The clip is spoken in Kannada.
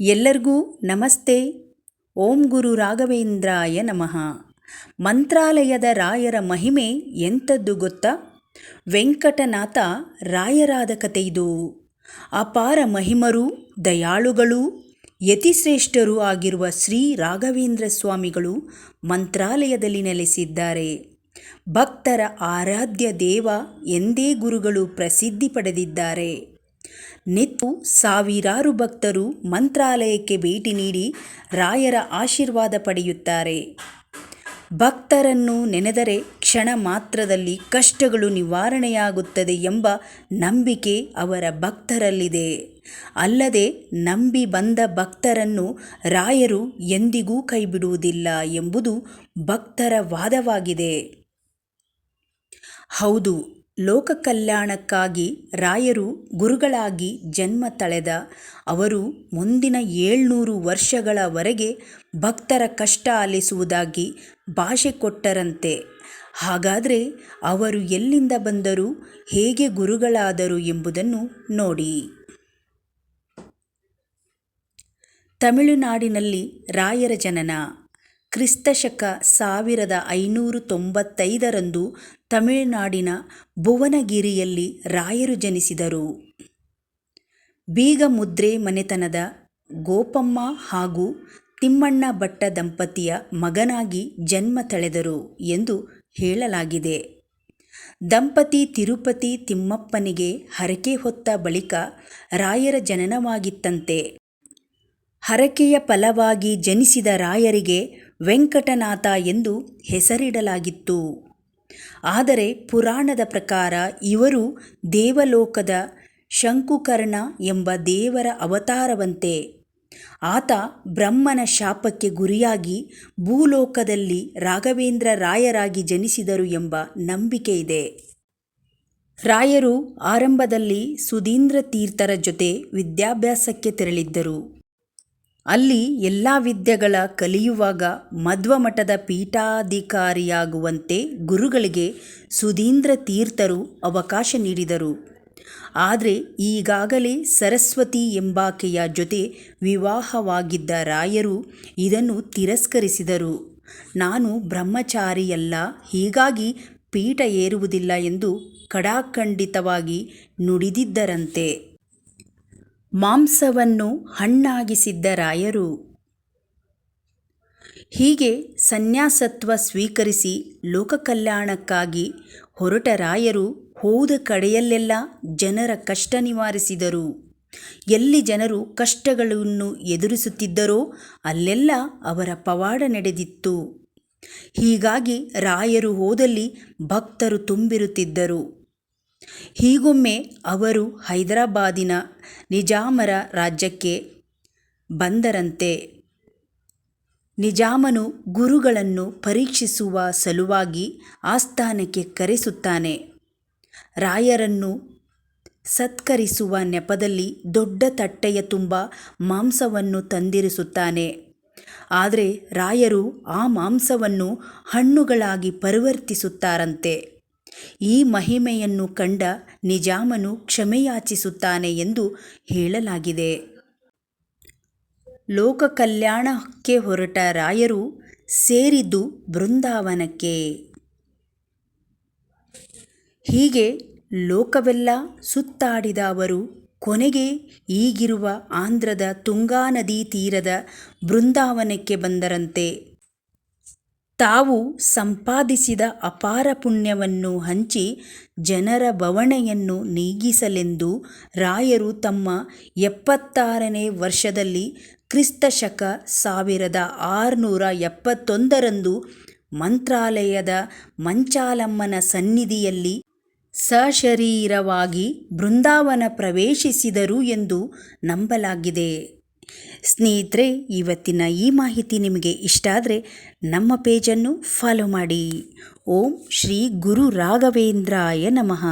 ಎಲ್ಲರಿಗೂ ನಮಸ್ತೆ. ಓಂ ಗುರು ರಾಘವೇಂದ್ರಾಯ ನಮಃ. ಮಂತ್ರಾಲಯದ ರಾಯರ ಮಹಿಮೆ ಎಂಥದ್ದು ಗೊತ್ತಾ? ವೆಂಕಟನಾಥ ರಾಯರಾದ ಇದು ಅಪಾರ ಮಹಿಮರು, ದಯಾಳುಗಳು, ಯತಿಶ್ರೇಷ್ಠರೂ ಆಗಿರುವ ಶ್ರೀ ರಾಘವೇಂದ್ರ ಸ್ವಾಮಿಗಳು ಮಂತ್ರಾಲಯದಲ್ಲಿ ನೆಲೆಸಿದ್ದಾರೆ. ಭಕ್ತರ ಆರಾಧ್ಯ ದೇವ ಎಂದೇ ಗುರುಗಳು ಪ್ರಸಿದ್ಧಿ ಪಡೆದಿದ್ದಾರೆ. ನಿತ್ಯ ಸಾವಿರಾರು ಭಕ್ತರು ಮಂತ್ರಾಲಯಕ್ಕೆ ಭೇಟಿ ನೀಡಿ ರಾಯರ ಆಶೀರ್ವಾದ ಪಡೆಯುತ್ತಾರೆ. ಭಕ್ತರನ್ನು ನೆನೆದರೆ ಕ್ಷಣ ಮಾತ್ರದಲ್ಲಿ ಕಷ್ಟಗಳು ನಿವಾರಣೆಯಾಗುತ್ತದೆ ಎಂಬ ನಂಬಿಕೆ ಅವರ ಭಕ್ತರಲ್ಲಿದೆ. ಅಲ್ಲದೆ ನಂಬಿ ಬಂದ ಭಕ್ತರನ್ನು ರಾಯರು ಎಂದಿಗೂ ಕೈಬಿಡುವುದಿಲ್ಲ ಎಂಬುದು ಭಕ್ತರ ವಾದವಾಗಿದೆ. ಹೌದು ಲೋಕ ಕಲ್ಯಾಣಕ್ಕಾಗಿ ರಾಯರು ಗುರುಗಳಾಗಿ ಜನ್ಮ ತಳೆದ ಅವರು ಮುಂದಿನ ಏಳ್ನೂರು ವರ್ಷಗಳವರೆಗೆ ಭಕ್ತರ ಕಷ್ಟ ಆಲಿಸುವುದಾಗಿ ಭಾಷೆ ಕೊಟ್ಟರಂತೆ. ಹಾಗಾದರೆ ಅವರು ಎಲ್ಲಿಂದ ಬಂದರು, ಹೇಗೆ ಗುರುಗಳಾದರು ಎಂಬುದನ್ನು ನೋಡಿ. ತಮಿಳುನಾಡಿನಲ್ಲಿ ರಾಯರ ಜನನ. ಕ್ರಿಸ್ತಶಕ ಸಾವಿರದ ಐನೂರು ತೊಂಬತ್ತೈದರಂದು ತಮಿಳುನಾಡಿನ ಭುವನಗಿರಿಯಲ್ಲಿ ರಾಯರು ಜನಿಸಿದರು. ಬೀಗ ಮುದ್ರೆ ಮನೆತನದ ಗೋಪಮ್ಮ ಹಾಗೂ ತಿಮ್ಮಣ್ಣ ಭಟ್ಟ ದಂಪತಿಯ ಮಗನಾಗಿ ಜನ್ಮ ತಳೆದರು ಎಂದು ಹೇಳಲಾಗಿದೆ. ದಂಪತಿ ತಿರುಪತಿ ತಿಮ್ಮಪ್ಪನಿಗೆ ಹರಕೆ ಹೊತ್ತ ಬಳಿಕ ರಾಯರ ಜನನವಾಗಿತ್ತಂತೆ. ಹರಕೆಯ ಫಲವಾಗಿ ಜನಿಸಿದ ರಾಯರಿಗೆ ವೆಂಕಟನಾಥ ಎಂದು ಹೆಸರಿಡಲಾಗಿತ್ತು. ಆದರೆ ಪುರಾಣದ ಪ್ರಕಾರ ಇವರು ದೇವಲೋಕದ ಶಂಕುಕರ್ಣ ಎಂಬ ದೇವರ ಅವತಾರವಂತೆ. ಆತ ಬ್ರಹ್ಮನ ಶಾಪಕ್ಕೆ ಗುರಿಯಾಗಿ ಭೂಲೋಕದಲ್ಲಿ ರಾಘವೇಂದ್ರ ರಾಯರಾಗಿ ಜನಿಸಿದರು ಎಂಬ ನಂಬಿಕೆ ಇದೆ. ರಾಯರು ಆರಂಭದಲ್ಲಿ ಸುಧೀಂದ್ರ ತೀರ್ಥರ ಜೊತೆ ವಿದ್ಯಾಭ್ಯಾಸಕ್ಕೆ ತೆರಳಿದ್ದರು. ಅಲ್ಲಿ ಎಲ್ಲ ವಿದ್ಯೆಗಳ ಕಲಿಯುವಾಗ ಮಧ್ವಮಠದ ಪೀಠಾಧಿಕಾರಿಯಾಗುವಂತೆ ಗುರುಗಳಿಗೆ ಸುಧೀಂದ್ರ ತೀರ್ಥರು ಅವಕಾಶ ನೀಡಿದರು. ಆದರೆ ಈಗಾಗಲೇ ಸರಸ್ವತಿ ಎಂಬಾಕೆಯ ಜೊತೆ ವಿವಾಹವಾಗಿದ್ದ ರಾಯರು ಇದನ್ನು ತಿರಸ್ಕರಿಸಿದರು. ನಾನು ಬ್ರಹ್ಮಚಾರಿಯಲ್ಲ, ಹೀಗಾಗಿ ಪೀಠ ಏರುವುದಿಲ್ಲ ಎಂದು ಕಡಾಖಂಡಿತವಾಗಿ ನುಡಿದಿದ್ದರಂತೆ. ಮಾಂಸವನ್ನು ಹಣ್ಣಾಗಿಸಿದ್ದ ರಾಯರು. ಹೀಗೆ ಸನ್ಯಾಸತ್ವ ಸ್ವೀಕರಿಸಿ ಲೋಕಕಲ್ಯಾಣಕ್ಕಾಗಿ ಹೊರಟ ರಾಯರು ಹೋದ ಕಡೆಯಲ್ಲೆಲ್ಲ ಜನರ ಕಷ್ಟ ನಿವಾರಿಸಿದರು. ಎಲ್ಲಿ ಜನರು ಕಷ್ಟಗಳನ್ನು ಎದುರಿಸುತ್ತಿದ್ದರೋ ಅಲ್ಲೆಲ್ಲ ಅವರ ಪವಾಡ ನಡೆದಿತ್ತು. ಹೀಗಾಗಿ ರಾಯರು ಹೋದಲ್ಲಿ ಭಕ್ತರು ತುಂಬಿರುತ್ತಿದ್ದರು. ಹೀಗೊಮ್ಮೆ ಅವರು ಹೈದರಾಬಾದಿನ ನಿಜಾಮರ ರಾಜ್ಯಕ್ಕೆ ಬಂದರಂತೆ. ನಿಜಾಮನು ಗುರುಗಳನ್ನು ಪರೀಕ್ಷಿಸುವ ಸಲುವಾಗಿ ಆಸ್ಥಾನಕ್ಕೆ ಕರೆಸುತ್ತಾನೆ. ರಾಯರನ್ನು ಸತ್ಕರಿಸುವ ನೆಪದಲ್ಲಿ ದೊಡ್ಡ ತಟ್ಟೆಯ ತುಂಬ ಮಾಂಸವನ್ನು ತಂದಿರಿಸುತ್ತಾನೆ. ಆದರೆ ರಾಯರು ಆ ಮಾಂಸವನ್ನು ಹಣ್ಣುಗಳಾಗಿ ಪರಿವರ್ತಿಸುತ್ತಾರಂತೆ. ಈ ಮಹಿಮೆಯನ್ನು ಕಂಡ ನಿಜಾಮನು ಕ್ಷಮೆಯಾಚಿಸುತ್ತಾನೆ ಎಂದು ಹೇಳಲಾಗಿದೆ. ಲೋಕ ಕಲ್ಯಾಣಕ್ಕೆ ಹೊರಟ ರಾಯರು ಸೇರಿದ್ದು ಬೃಂದಾವನಕ್ಕೆ. ಹೀಗೆ ಲೋಕವೆಲ್ಲ ಸುತ್ತಾಡಿದ ಅವರು ಕೊನೆಗೆ ಈಗಿರುವ ಆಂಧ್ರದ ತುಂಗಾ ನದಿ ತೀರದ ಬೃಂದಾವನಕ್ಕೆ ಬಂದರಂತೆ. ತಾವು ಸಂಪಾದಿಸಿದ ಅಪಾರ ಪುಣ್ಯವನ್ನು ಹಂಚಿ ಜನರ ಬವಣೆಯನ್ನು ನೀಗಿಸಲೆಂದು ರಾಯರು ತಮ್ಮ ಎಪ್ಪತ್ತಾರನೇ ವರ್ಷದಲ್ಲಿ ಕ್ರಿಸ್ತ ಶಕ ಸಾವಿರದ ಆರುನೂರ ಎಪ್ಪತ್ತೊಂದರಂದು ಮಂತ್ರಾಲಯದ ಮಂಚಾಲಮ್ಮನ ಸನ್ನಿಧಿಯಲ್ಲಿ ಸಶರೀರವಾಗಿ ಬೃಂದಾವನ ಪ್ರವೇಶಿಸಿದರು ಎಂದು ನಂಬಲಾಗಿದೆ. ಸ್ನೇಹಿತರೆ, ಇವತ್ತಿನ ಈ ಮಾಹಿತಿ ನಿಮಗೆ ಇಷ್ಟ ಆದರೆ ನಮ್ಮ ಪೇಜನ್ನು ಫಾಲೋ ಮಾಡಿ. ಓಂ ಶ್ರೀ ಗುರು ರಾಘವೇಂದ್ರಾಯ ನಮಃ.